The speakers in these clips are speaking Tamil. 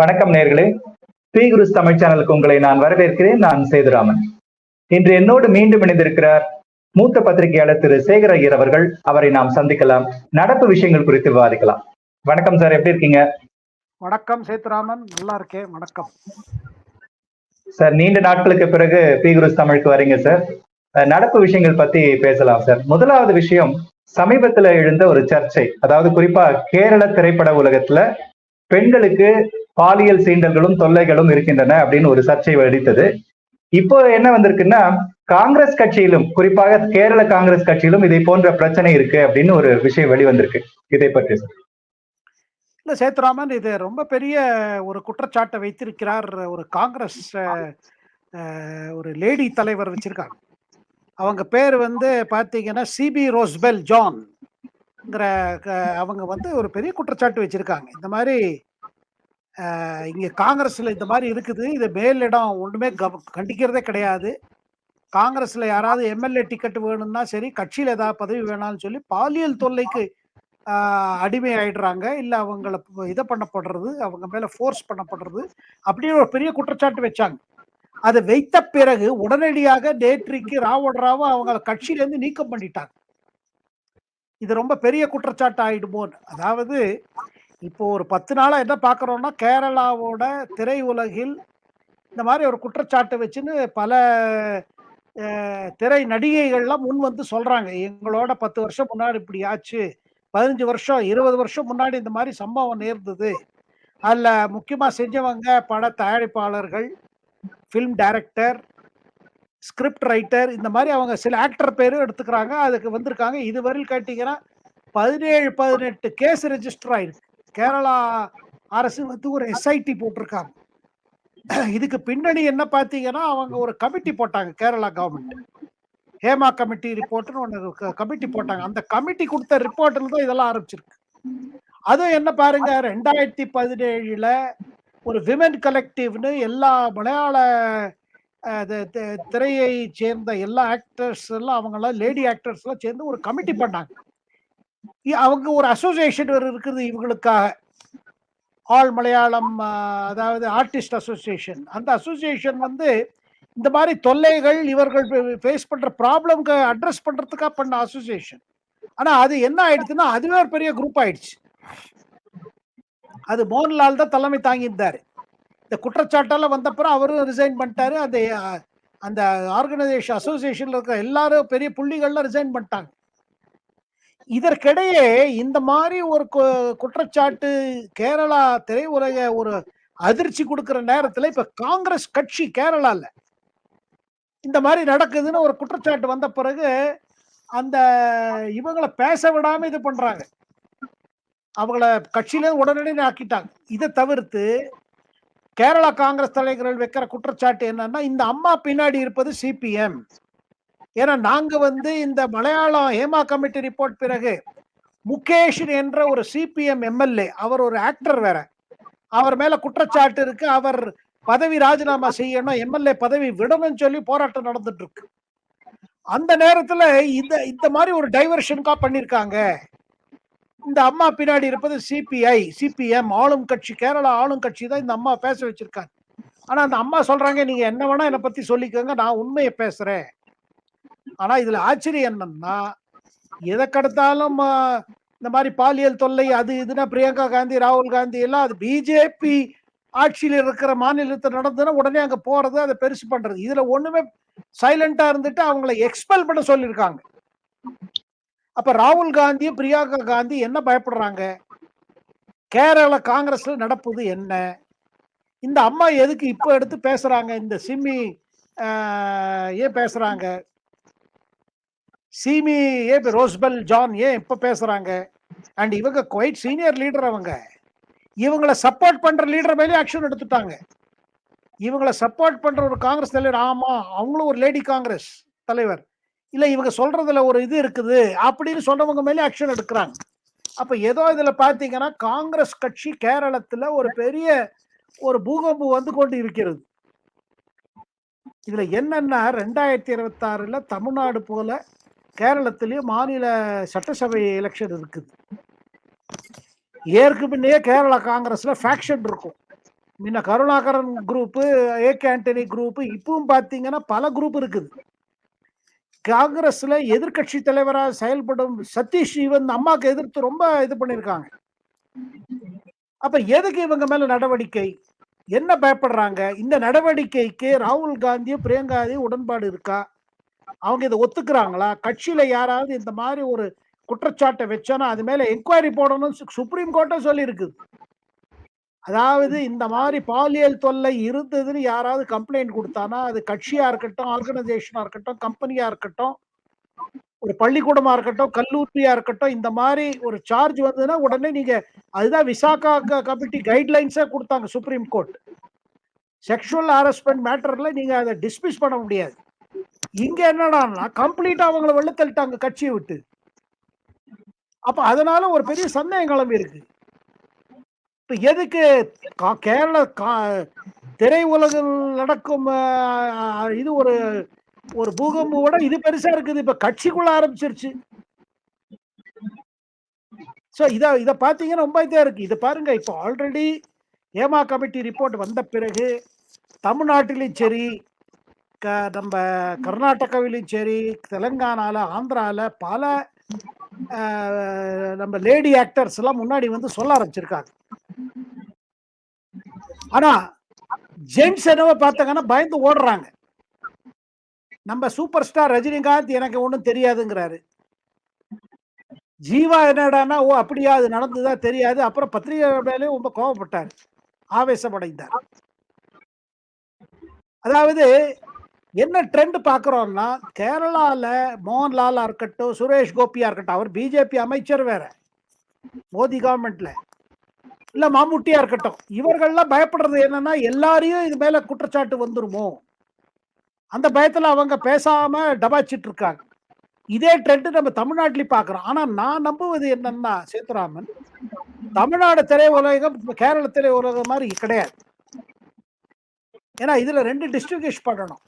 வணக்கம் நேர்களே. பி குருஸ் தமிழ் சேனலுக்கு உங்களை நான் வரவேற்கிறேன். நான் சேதுராமன். இன்று என்னோடு மீண்டும் இணைந்திருக்கிறார் மூத்த பத்திரிகையாளர் திரு சேகர் ஐயர் அவர்கள். அவரை நாம் சந்திக்கலாம். நடப்பு விஷயங்கள் குறித்து விவாதிக்கலாம். வணக்கம் சார் எப்படி இருக்கீங்க? வணக்கம் சேத்துராமன் நல்லா இருக்கேன். வணக்கம். சார் நீண்ட நாட்களுக்கு பிறகு பி குருஸ் தமிழுக்கு வரீங்க சார். நடப்பு விஷயங்கள் பத்தி பேசலாம் சார். முதலாவது விஷயம் சமீபத்துல எழுந்த ஒரு சர்ச்சை. அதாவது குறிப்பா கேரள திரைப்பட உலகத்துல பெண்களுக்கு பாலியல் சீண்டல்களும் தொல்லைகளும் இருக்கின்றன அப்படின்னு ஒரு சர்ச்சை வெடித்தது. இப்போ என்ன வந்திருக்குன்னா காங்கிரஸ் கட்சியிலும் குறிப்பாக கேரள காங்கிரஸ் கட்சியிலும் இதை போன்ற பிரச்சனை இருக்கு அப்படின்னு ஒரு விஷயம் வெளிவந்திருக்கு. இதை பற்றி சார். இல்ல சேத்துராமன் இது ரொம்ப பெரிய ஒரு குற்றச்சாட்டை வைத்திருக்கிறார் ஒரு காங்கிரஸ் ஒரு லேடி தலைவர் வச்சிருக்காங்க. அவங்க பேர் வந்து பார்த்தீங்கன்னா சிபி ரோஸ்பெல் ஜான்ங்கிற க- அவங்க வந்து ஒரு பெரிய குற்றச்சாட்டு வச்சிருக்காங்க. இந்த மாதிரி இங்க காங்கிரஸ்ல இந்த மாதிரி இருக்குது. இது மேலிடம் ஒண்ணுமே கவ- கண்டிக்கிறதே கிடையாது. காங்கிரஸ்ல யாராவது எம்எல்ஏ டிக்கெட் வேணும்னா சரி கட்சியில ஏதாவது பதவி வேணாம்னு சொல்லி பாலியல் தொல்லைக்கு அடிமை ஆயிடுறாங்க. இல்ல அவங்கள இதை பண்ணப்படுறது அவங்க மேல ஃபோர்ஸ் பண்ணப்படுறது அப்படின்னு ஒரு பெரிய குற்றச்சாட்டு வச்சாங்க. அதை வைத்த பிறகு உடனடியாக நேற்றைக்கு ராவண ராவ அவங்க கட்சியில இருந்து நீக்கம் பண்ணிட்டாங்க. இது ரொம்ப பெரிய குற்றச்சாட்டு ஆயிடுமோன்னு. அதாவது இப்போ ஒரு பத்து நாளாக என்ன பார்க்குறோம்னா கேரளாவோட திரையுலகில் இந்த மாதிரி ஒரு குற்றச்சாட்டு வச்சுன்னு பல திரை நடிகைகள்லாம் முன் வந்து சொல்கிறாங்க எங்களோட பத்து வருஷம் முன்னாடி இப்படி ஆச்சு. பதினஞ்சு வருஷம் இருபது வருஷம் முன்னாடி இந்த மாதிரி சம்பவம் நேர்ந்தது. அதில் முக்கியமாக செஞ்சவங்க பட தயாரிப்பாளர்கள் ஃபிலிம் டைரக்டர் ஸ்கிரிப்ட் ரைட்டர் இந்த மாதிரி அவங்க சில ஆக்டர் பேரும் எடுத்துக்கிறாங்க. அதுக்கு வந்திருக்காங்க. இதுவரையில் கேட்டிங்கன்னா பதினேழு பதினெட்டு கேஸ் ரெஜிஸ்டர் ஆயிருக்கு. கேரளா அரசு வந்து ஒரு எஸ்ஐடி போட்டிருக்காங்க. இதுக்கு பின்னணி என்ன பார்த்தீங்கன்னா அவங்க ஒரு கமிட்டி போட்டாங்க கேரளா கவர்மெண்ட் ஹேமா கமிட்டி ரிப்போர்ட்னு ஒன்று கமிட்டி போட்டாங்க. அந்த கமிட்டி கொடுத்த ரிப்போர்ட்டில் தான் இதெல்லாம் ஆரம்பிச்சிருக்கு. அதுவும் என்ன பாருங்க ரெண்டாயிரத்தி பதினேழுல ஒரு விமென் கலெக்டிவ்னு எல்லா மலையாள தி- திரையை சேர்ந்த எல்லா ஆக்டர்ஸ் எல்லாம் அவங்கெல்லாம் லேடி ஆக்டர்ஸ் எல்லாம் சேர்ந்து ஒரு கமிட்டி பண்ணாங்க. அவங்க ஒரு அசோசியேஷன் இருக்குது இவங்களுக்காக. ஆல் மலையாளம் அதாவது ஆர்டிஸ்ட் அசோசியேஷன் அந்த அசோசியேஷன் வந்து இந்த மாதிரி தொல்லைகள் இவர்கள் ஃபேஸ் பண்ற ப்ராப்ளம்க்கு அட்ரஸ் பண்றதுக்காக பண்ண அசோசியேஷன் ஆனா அது என்ன ஆயிடுச்சுன்னா அதுவே ஒரு பெரிய குரூப் ஆயிடுச்சு. அது மோகன்லால் தான் தலைமை தாங்கியிருந்தாரு. இந்த குற்றச்சாட்டால வந்தப்புறம் அவரும் ரிசைன் பண்ணிட்டாரு. அந்த அந்த ஆர்கனைசேஷன் அசோசியேஷன்ல இருக்கிற எல்லாரும் பெரிய புள்ளிகள்லாம் ரிசைன் பண்ணிட்டாங்க. இதற்கிடையே இந்த மாதிரி ஒரு கு- குற்றச்சாட்டு கேரளா திரையுலக ஒரு அதிர்ச்சி கொடுக்கிற நேரத்துல இப்ப காங்கிரஸ் கட்சி கேரளால இந்த மாதிரி நடக்குதுன்னு ஒரு குற்றச்சாட்டு வந்த பிறகு அந்த இவங்களை பேச விடாம இது பண்றாங்க. அவங்கள கட்சியில உடனடி ஆக்கிட்டாங்க. இதை தவிர்த்து கேரளா காங்கிரஸ் தலைவர்கள் வைக்கிற குற்றச்சாட்டு என்னன்னா இந்த அம்மா பின்னாடி இருப்பது சிபிஎம் ஏன்னா நாங்க வந்து இந்த மலையாளம் ஹேமா கமிட்டி ரிப்போர்ட் பிறகு முகேஷ் என்ற ஒரு சிபிஎம் எம்எல்ஏ அவர் ஒரு ஆக்டர் வேற. அவர் மேல குற்றச்சாட்டு இருக்கு. அவர் பதவி ராஜினாமா செய்யணும் எம்எல்ஏ பதவி விடணும்னு சொல்லி போராட்டம் நடந்துட்டு இருக்கு அந்த நேரத்துல இந்த இந்த மாதிரி ஒரு டைவர்ஷனுக்கா பண்ணிருக்காங்க. இந்த அம்மா பின்னாடி இருப்பது சிபிஐ சிபிஎம் ஆளும் கட்சி கேரளா ஆளும் கட்சி தான் இந்த அம்மா பேச வச்சிருக்காங்க. ஆனா அந்த அம்மா சொல்றாங்க நீங்க என்ன வேணா என்னை பத்தி சொல்லிக்கோங்க நான் உண்மையை பேசுறேன். ஆனா இதுல ஆச்சரியம் என்னன்னா எதை கடத்தாலும் இந்த மாதிரி பாலியல் தொல்லை அது இதுனா பிரியங்கா காந்தி ராகுல் காந்தி எல்லாம் அது பிஜேபி ஆட்சியில் இருக்கிற மாநிலத்தில் நடந்ததுன்னா உடனே அங்க போறது அதை பெருசு பண்றது. இதுல ஒண்ணுமே சைலண்டா இருந்துட்டு அவங்கள எக்ஸ்பெல் பண்ண சொல்லியிருக்காங்க. அப்ப ராகுல் காந்தியும் பிரியங்கா காந்தி என்ன பயப்படுறாங்க? கேரள காங்கிரஸ்ல நடப்புது என்ன? இந்த அம்மா எதுக்கு இப்ப எடுத்து பேசுறாங்க? இந்த சிம்மி ஏன் பேசுறாங்க? சீமி ஏ ரோஸ்பெல் ஜான் ஏன் இப்போ பேசுகிறாங்க அண்ட் இவங்க குவைட் சீனியர் லீடர் அவங்க. இவங்கள சப்போர்ட் பண்ணுற லீடர் மேலே ஆக்ஷன் எடுத்துட்டாங்க. இவங்கள சப்போர்ட் பண்ணுற ஒரு காங்கிரஸ் தலைவர் ஆமா அவங்களும் ஒரு லேடி காங்கிரஸ் தலைவர். இல்லை இவங்க சொல்கிறதுல ஒரு இது இருக்குது அப்படின்னு சொன்னவங்க மேலே ஆக்ஷன் எடுக்கிறாங்க. அப்போ ஏதோ இதில் பார்த்தீங்கன்னா காங்கிரஸ் கட்சி கேரளத்தில் ஒரு பெரிய ஒரு பூகம்பம் வந்து கொண்டு இருக்கிறது இதில் என்னென்னா ரெண்டாயிரத்தி இருபத்தாறில் தமிழ்நாடு போல கேரளத்திலேயே மாநில சட்டசபை எலெக்ஷன் இருக்குது. ஏற்கு பின்னையே கேரளா காங்கிரஸ்ல ஃபேக்ஷன் இருக்கும். முன்ன Karunakaran group A K Antony group இப்பவும் பார்த்தீங்கன்னா பல குரூப் இருக்குது. காங்கிரஸ்ல எதிர்க்கட்சி தலைவராக செயல்படும் சதீஷ் இவன் அம்மாவுக்கு எதிர்த்து ரொம்ப இது பண்ணியிருக்காங்க அப்ப எதுக்கு இவங்க மேல நடவடிக்கை? என்ன பயப்படுறாங்க? இந்த நடவடிக்கைக்கு ராகுல் காந்தியும் பிரியங்கா உடன்பாடு இருக்கா? அவங்க இதை ஒத்துக்கிறாங்களா? கட்சியில யாராவது இந்த மாதிரி ஒரு குற்றச்சாட்டை வச்சோன்னா அது மேல என்கொயரி போடணும் சுப்ரீம் கோர்ட்டை சொல்லி இருக்குது அதாவது இந்த மாதிரி பாலியல் தொல்லை இருந்ததுன்னு யாராவது கம்ப்ளைண்ட் கொடுத்தானா அது கட்சியா இருக்கட்டும் ஆர்கனைசேஷனா இருக்கட்டும் கம்பெனியா இருக்கட்டும் ஒரு பள்ளிக்கூடமா இருக்கட்டும் கல்லூரியா இருக்கட்டும் இந்த மாதிரி ஒரு சார்ஜ் வந்ததுன்னா உடனே நீங்க அதுதான் விசாகா கமிட்டி கைட்லைன்ஸே கொடுத்தாங்க சுப்ரீம் கோர்ட் செக்ஷுவல் ஹாரஸ்மெண்ட் மேட்டர்ல நீங்க அதை டிஸ்மிஸ் பண்ண முடியாது. இங்க என்னடான்னா கம்ப்ளீட்டா அவங்கள வெள்ள தள்ளிட்டாங்க கட்சியை விட்டு. அப்ப அதனால ஒரு பெரிய சந்தேகம் கிளம்பி இருக்கு. இப்ப எதுக்கு கா- கேரள கா- திரையுலகில் நடக்கும் இது ஒரு ஒரு பூகம்போட இது பெருசா இருக்குது. இப்ப கட்சிக்குள்ள ஆரம்பிச்சிருச்சு. ஸோ இத இத பாத்தீங்கன்னா ரொம்ப இதா இருக்கு. இதை பாருங்க இப்போ ஆல்ரெடி ஏமா கமிட்டி ரிப்போர்ட் வந்த பிறகு தமிழ்நாட்டிலையும் சரி க நம்ம கர்நாடகாவிலும் சரி தெலுங்கானால ஆந்திரால பல ஆஹ், நம்ம லேடி ஆக்டர்ஸ் எல்லாம் முன்னாடி வந்து சொல்ல ஆரம்பிச்சிருக்காங்க. ஆனா ஜென்ஸ் என்னவோ பார்த்தாங்கன்னா பயந்து ஓடுறாங்க. நம்ம சூப்பர் ஸ்டார் ரஜினிகாந்த் எனக்கு ஒன்றும் தெரியாதுங்கிறாரு. ஜீவா என்னடான்னா ஓ அப்படியா அது நடந்ததா தெரியாது. அப்புறம் பத்திரிகையாளர்களே ரொம்ப கோவப்பட்டார். ஆவேசமடைந்தார். அதாவது என்ன ட்ரெண்ட் பார்க்குறோம்னா கேரளால மோகன்லாலாக இருக்கட்டும் சுரேஷ் கோபியா இருக்கட்டும் அவர் பிஜேபி அமைச்சர் வேற. மோடி கவர்மெண்ட்ல இல்ல மாமுட்டியா இருக்கட்டும். இவர்கள்லாம் பயப்படுறது என்னன்னா எல்லாரையும் இது மேல குற்றச்சாட்டு வந்துருமோ? அந்த பயத்துல அவங்க பேசாம டபாச்சிட்டு இருக்காங்க இதே ட்ரெண்ட் நம்ம தமிழ்நாட்டிலையும் பார்க்குறோம் ஆனா நான் நம்புவது என்னன்னா சேத்துராமன் தமிழ்நாடு திரையுலகம் கேரள திரையுலகம் மாதிரி கிடையாது. ஏன்னா இதுல ரெண்டு டிஸ்ட்ரிபியூஷ் பண்ணணும்.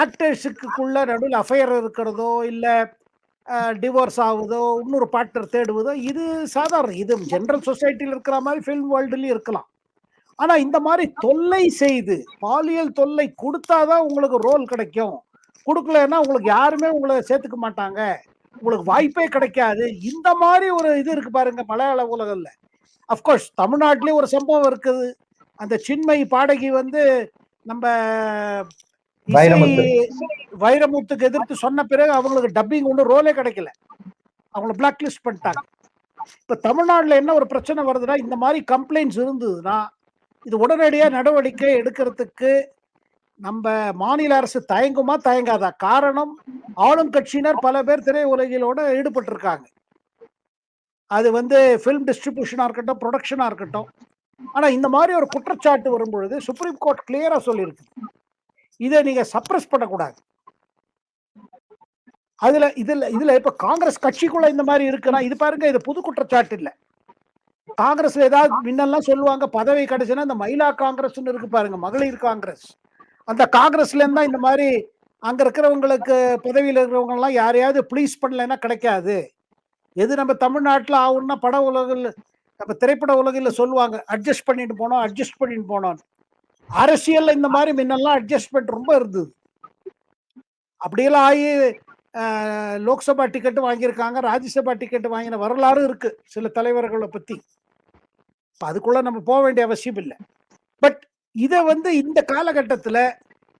ஆக்டர்ஸுக்குள்ள நடுவில் அஃபையர் இருக்கிறதோ இல்லை டிவோர்ஸ் ஆகுதோ இன்னொரு பார்ட்னர் தேடுவதோ இது சாதாரணம் இது ஜென்ரல் சொசைட்டியில் இருக்கிற மாதிரி ஃபில்ம் வேர்ல்டுலேயும் இருக்கலாம். ஆனால் இந்த மாதிரி தொல்லை செய்து பாலியல் தொல்லை கொடுத்தாதான் உங்களுக்கு ரோல் கிடைக்கும். கொடுக்கலன்னா உங்களுக்கு யாருமே உங்களை சேர்த்துக்க மாட்டாங்க. உங்களுக்கு வாய்ப்பே கிடைக்காது. இந்த மாதிரி ஒரு இது இருக்கு பாருங்க மலையாள உலகில் அஃப்கோர்ஸ் தமிழ்நாட்டிலே ஒரு சம்பவம் இருக்குது. அந்த சின்மை பாடகி வந்து நம்ம வைரமுத்துக்கு எதிர்த்து சொன்ன பிறகு அவங்களுக்கு டப்பிங் ஒன்றும் ரோலே கிடைக்கல. அவங்கள பிளாக் லிஸ்ட் பண்ணிட்டாங்க. இப்ப தமிழ்நாட்டுல என்ன ஒரு பிரச்சனை வருதுன்னா இந்த மாதிரி கம்ப்ளைண்ட்ஸ் இருந்ததுன்னா இது உடனடியா நடவடிக்கை எடுக்கிறதுக்கு நம்ம மாநில அரசு தயங்குமா தயங்காதா? காரணம் ஆளும் கட்சியினர் பல பேர் திரையுலகிலோட ஈடுபட்டு இருக்காங்க அது வந்து ஃபிலிம் டிஸ்ட்ரிபியூஷனா இருக்கட்டும் ப்ரொடக்ஷனா இருக்கட்டும். ஆனா இந்த மாதிரி ஒரு குற்றச்சாட்டு வரும்பொழுது சுப்ரீம் கோர்ட் கிளியரா சொல்லியிருக்கு. இதை நீங்க சப்ரஸ் பண்ணக்கூடாது. அதுல இதுல இதுல இப்ப காங்கிரஸ் கட்சிக்குள்ள இந்த மாதிரி இருக்குன்னா இது பாருங்க இது புது குற்றச்சாட்டு இல்லை. காங்கிரஸ் ஏதாவது முன்னெல்லாம் சொல்லுவாங்க பதவி கிடைச்சுன்னா இந்த மயிலா காங்கிரஸ்னு இருக்கு பாருங்க மகளிர் காங்கிரஸ். அந்த காங்கிரஸ்ல இருந்தா இந்த மாதிரி அங்க இருக்கிறவங்களுக்கு பதவியில் இருக்கிறவங்க எல்லாம் யாரையாவது ப்ளீஸ் பண்ணலைன்னா கிடைக்காது. எது நம்ம தமிழ்நாட்டில் ஆகும்னா பட உலகில் நம்ம திரைப்பட உலகில் சொல்லுவாங்க அட்ஜஸ்ட் பண்ணிட்டு போனோம் அட்ஜஸ்ட் பண்ணிட்டு போனோம் அரசியல்ல இந்த மாதிரி முன்னெல்லாம் அட்ஜஸ்ட்மெண்ட் ரொம்ப இருந்தது. அப்படியெல்லாம் ஆகி லோக்சபா டிக்கெட் வாங்கியிருக்காங்க ராஜ்யசபா டிக்கெட் வாங்கின வரலாறு இருக்கு சில தலைவர்களை பத்தி. இப்போ அதுக்குள்ள நம்ம போக வேண்டிய அவசியம் இல்லை. பட் இதை வந்து இந்த காலகட்டத்தில்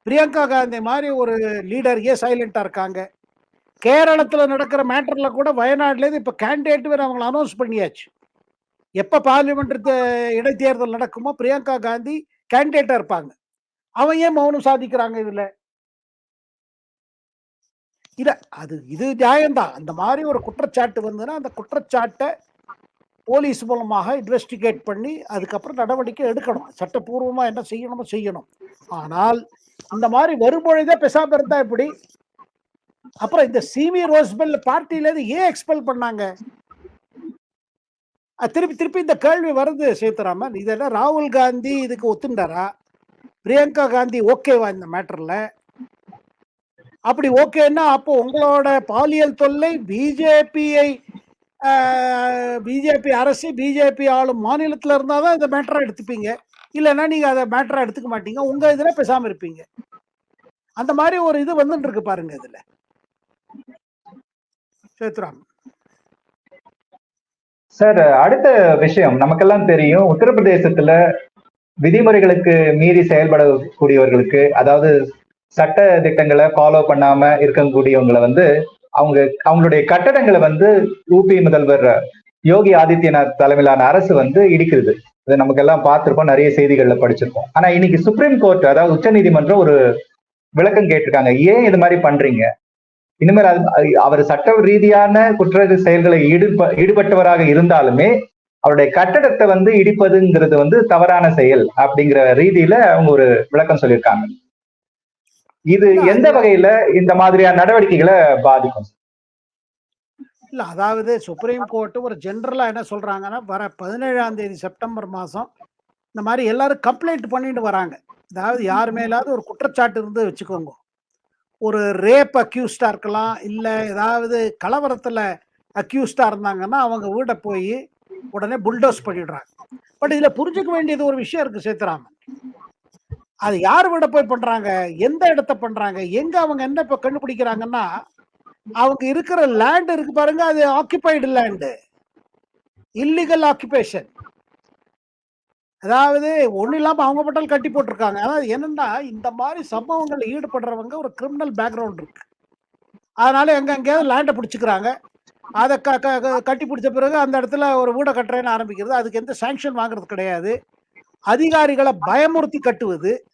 பிரியங்கா காந்தி மாதிரி ஒரு லீடர் ஏன் சைலண்டாக இருக்காங்க? கேரளத்தில் நடக்கிற மேட்டரில் கூட வயநாடுலேருந்து இப்போ கேண்டிடேட் வேறு அவங்களை அனௌன்ஸ் பண்ணியாச்சு. எப்போ பார்லிமெண்ட் இடைத்தேர்தல் நடக்குமோ பிரியங்கா காந்தி கேண்டிடேட்டா இருப்பாங்க. அவன் ஏன் மௌனம் சாதிக்கிறாங்க இதுல? இல்ல அது இது நியாயம்தான். அந்த மாதிரி ஒரு குற்றச்சாட்டு வந்ததுன்னா அந்த குற்றச்சாட்டை போலீஸ் மூலமாக இன்வெஸ்டிகேட் பண்ணி அதுக்கப்புறம் நடவடிக்கை எடுக்கணும். சட்டப்பூர்வமா என்ன செய்யணுமோ செய்யணும். ஆனால் அந்த மாதிரி வரும்பொழுதே பெசாம இருந்தா எப்படி? அப்புறம் இந்த சிவி ரோஸ்பெல் பார்ட்டியில இருந்து ஏன் எக்ஸ்பெல் பண்ணாங்க? திருப்பி திருப்பி இந்த கேள்வி வருது சேத்துராமன். இதெல்லாம் ராகுல் காந்தி இதுக்கு ஒத்துண்டாரா? பிரியங்கா காந்தி ஓகேவா இந்த மேட்டர்ல. அப்படி ஓகேன்னா அப்போ உங்களோட பாலியல் தொல்லை பிஜேபியை பிஜேபி அரசு பிஜேபி ஆளும் மாநிலத்துல இருந்தாதான் இந்த மேட்டரை எடுத்துப்பீங்க. இல்லைன்னா நீங்க அதை மேட்டரை எடுத்துக்க மாட்டீங்க. உங்க இதுல பேசாம இருப்பீங்க. அந்த மாதிரி ஒரு இது வந்துட்டு இருக்கு பாருங்க இதுல. சேத்துராமன். சார் அடுத்த விஷயம். நமக்கெல்லாம் தெரியும் உத்தரப்பிரதேசத்துல விதிமுறைகளுக்கு மீறி செயல்படக்கூடியவர்களுக்கு அதாவது சட்ட திட்டங்களை ஃபாலோ பண்ணாம இருக்கக்கூடியவங்களை வந்து அவங்க அவங்களுடைய கட்டடங்களை வந்து ஊபி முதல்வர் யோகி ஆதித்யநாத் தலைமையிலான அரசு வந்து இடிக்கிறது. இது நமக்கு எல்லாம் பார்த்திருப்போம் நிறைய செய்திகள்ல படிச்சிருப்போம். ஆனா இன்னைக்கு சுப்ரீம் கோர்ட் அதாவது உச்சநீதிமன்றம் ஒரு விளக்கம் கேட்டிருக்காங்க. ஏன் இது மாதிரி பண்றீங்க? இனிமேல் அது அவர் சட்ட ரீதியான குற்ற செயல்களை ஈடுப ஈடுபட்டவராக இருந்தாலுமே அவருடைய கட்டடத்தை வந்து இடிப்பதுங்கிறது வந்து தவறான செயல் அப்படிங்கிற ரீதியில அவங்க ஒரு விளக்கம் சொல்லியிருக்காங்க. இது எந்த வகையில இந்த மாதிரியான நடவடிக்கைகளை பாதிக்கும்? இல்ல அதாவது சுப்ரீம் கோர்ட் ஒரு ஜென்ரலா என்ன சொல்றாங்கன்னா வர பதினேழாம் தேதி செப்டம்பர் மாசம் இந்த மாதிரி எல்லாரும் கம்ப்ளைண்ட் பண்ணிட்டு வராங்க. அதாவது யார் மேலாவது ஒரு குற்றச்சாட்டு இருந்து வச்சுக்கோங்க. ஒரு ரேப் அக்யூஸ்டா இருக்கலாம் இல்ல ஏதாவது கலவரத்துல அக்யூஸ்டா இருந்தாங்கன்னா அவங்க வீட போய் உடனே புல்டோஸ் பண்ணிடுறாங்க. பட் இதுல புரிஞ்சுக்க வேண்டியது ஒரு விஷயம் இருக்கு சேத்துராமன். அது யார் வீட போய் பண்றாங்க எந்த இடத்த பண்றாங்க எங்க அவங்க என்ன இப்ப கண்டுபிடிக்கிறாங்கன்னா அவங்க இருக்கிற லேண்ட் இருக்கு பாருங்க அது ஆக்கிபைடு லேண்டு இல்லீகல் ஆக்குபேஷன் அதாவது ஒண்ணு இல்லாம அவங்க மட்டும் கட்டி போட்டிருக்காங்க. அதாவது என்னன்னா இந்த மாதிரி சம்பவங்கள்ல ஈடுபடுறவங்க ஒரு கிரிமினல் பேக்ரவுண்ட் இருக்கு. அதனால எங்க எங்கேயாவது லேண்டை பிடிச்சிக்கிறாங்க. அதை க க- க- கட்டி பிடிச்ச பிறகு அந்த இடத்துல ஒரு வீடை கட்டுறேன்னு ஆரம்பிக்கிறது. அதுக்கு எந்த சாங்ஷன் வாங்குறது கிடையாது. அதிகாரிகளை பயமுறுத்தி கட்டுவது.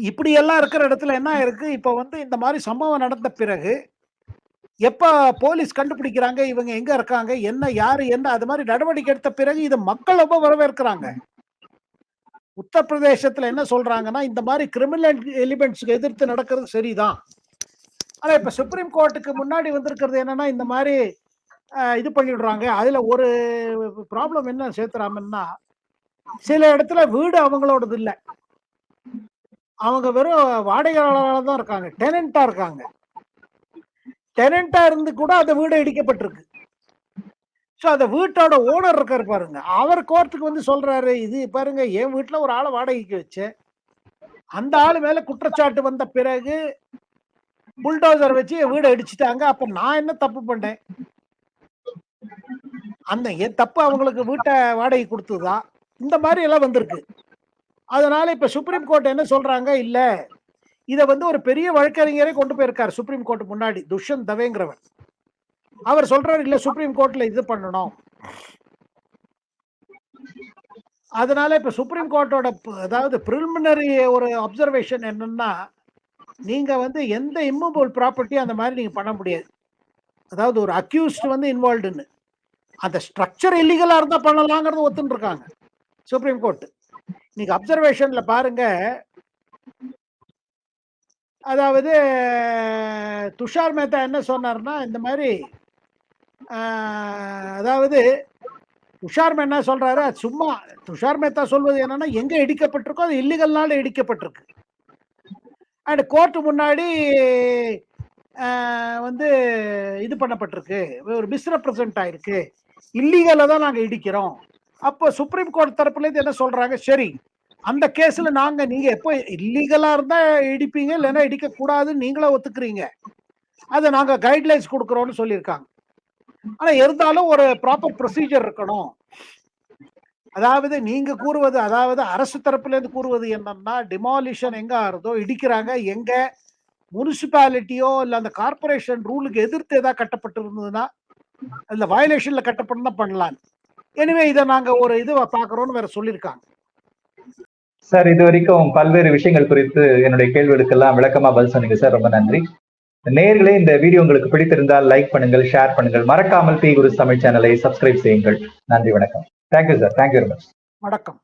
இப்படி எல்லாம் இருக்கிற இடத்துல என்ன இருக்கு இப்ப வந்து இந்த மாதிரி சம்பவம் நடந்த பிறகு எப்ப போலீஸ் கண்டுபிடிக்கிறாங்க? இவங்க எங்க இருக்காங்க? என்ன யாரு என்ன? அது மாதிரி நடவடிக்கை எடுத்த பிறகு இது மக்கள் ரொம்ப வரவேற்கிறாங்க. உத்தரப்பிரதேசத்துல என்ன சொல்றாங்கன்னா இந்த மாதிரி கிரிமினல் எலிமெண்ட்ஸ்க்கு எதிர்த்து நடக்கிறது சரிதான். ஆனா இப்ப சுப்ரீம் கோர்ட்டுக்கு முன்னாடி வந்திருக்கிறது என்னன்னா இந்த மாதிரி இது பண்ணிடுறாங்க. அதுல ஒரு ப்ராப்ளம் என்ன சேர்த்துறாமன்னா சில இடத்துல வீடு அவங்களோடது இல்லை. அவங்க வெறும் வாடகையாளராக தான் இருக்காங்க. டெனண்டா இருக்காங்க. டெனண்டா இருந்து கூட அந்த வீடு இடிக்கப்பட்டிருக்கு. ஸோ அந்த வீட்டோட ஓனர் இருக்கார் பாருங்க. அவர் கோர்ட்டுக்கு வந்து சொல்றாரு இது பாருங்க என் வீட்டில் ஒரு ஆளை வாடகைக்கு வச்சேன். அந்த ஆள் மேல குற்றச்சாட்டு வந்த பிறகு புல்டோசர் வச்சு என் வீடை அடிச்சுட்டாங்க அப்ப நான் என்ன தப்பு பண்ணேன்? அந்த என் தப்பு அவங்களுக்கு வீட்டை வாடகை கொடுத்ததா? இந்த மாதிரி எல்லாம் வந்திருக்கு. அதனால இப்ப சுப்ரீம் கோர்ட் என்ன சொல்றாங்க? இல்லை இதை வந்து ஒரு பெரிய வழக்கறிஞரே கொண்டு போயிருக்காரு சுப்ரீம் கோர்ட் முன்னாடி துஷ்யந்த் தவேங்கிறவர் அவர் சொல்றாரு இல்ல சுப்ரீம் கோர்ட்ல இது பண்ணணும். அதனால இப்ப சுப்ரீம் கோர்ட்டோட அதாவது ப்ரிலிமினரி ஒரு அப்சர்வேஷன் என்னன்னா நீங்க வந்து எந்த இம்மூவபிள் ப்ராப்பர்ட்டி அந்த மாதிரி நீங்க பண்ண முடியாது. அதாவது ஒரு அக்யூஸ்ட் வந்து இன்வால்வ்டுன்னு அந்த ஸ்ட்ரக்சர் இல்லீகலா இருந்தா பண்ணலாங்கிறது ஒத்துன்னு இருக்காங்க சுப்ரீம் கோர்ட் நீங்க அப்சர்வேஷன்ல பாருங்க அதாவது துஷார் மேத்தா என்ன சொன்னார்னா இந்த மாதிரி அதாவது துஷார் மேத்தா சொல்கிறாரு அது சும்மா துஷார் மேத்தா சொல்வது என்னன்னா எங்கே இடிக்கப்பட்டிருக்கோ அது இல்லீகல்னால இடிக்கப்பட்டிருக்கு. அண்ட் கோர்ட்டு முன்னாடி வந்து இது பண்ணப்பட்டிருக்கு. ஒரு மிஸ்ரெப்ரசன்ட் ஆயிருக்கு. இல்லீகலா தான் நாங்கள் இடிக்கிறோம். அப்போ சுப்ரீம் கோர்ட் தரப்புலேருந்து என்ன சொல்கிறாங்க சரி அந்த கேஸ்ல நாங்க நீங்க எப்போ இல்லீகலா இருந்தா இடிப்பீங்க இல்லைன்னா இடிக்க கூடாதுன்னு நீங்களே ஒத்துக்கிறீங்க. அதை நாங்க கைட்லைன்ஸ் கொடுக்குறோம்னு சொல்லியிருக்காங்க. ஆனா இருந்தாலும் ஒரு ப்ராப்பர் ப்ரொசீஜர் இருக்கணும். அதாவது நீங்க கூறுவது அதாவது அரசு தரப்புல இருந்து கூறுவது என்னன்னா டிமாலிஷன் எங்க ஆறுதோ இடிக்கிறாங்க. எங்க முனிசிபாலிட்டியோ இல்ல அந்த கார்பரேஷன் ரூலுக்கு எதிர்த்து ஏதாவது கட்டப்பட்டிருந்ததுன்னா அந்த வயலேஷன்ல கட்டப்பட்டு பண்ணலாம். எனவே இதை நாங்க ஒரு இது பாக்குறோம்னு வேற சொல்லியிருக்காங்க. சார் இது வரைக்கும் பல்வேறு விஷயங்கள் குறித்து என்னுடைய கேள்விகளுக்கெல்லாம் விளக்கமா பதில் சொன்னீங்க. சார் ரொம்ப நன்றி. நேர்களே இந்த வீடியோ உங்களுக்கு பிடித்திருந்தால் லைக் பண்ணுங்கள் ஷேர் பண்ணுங்கள். மறக்காமல் பி குரு தமிழ் சேனலை சப்ஸ்கிரைப் செய்யுங்கள். நன்றி வணக்கம். Thank you sir thank you very much வணக்கம்.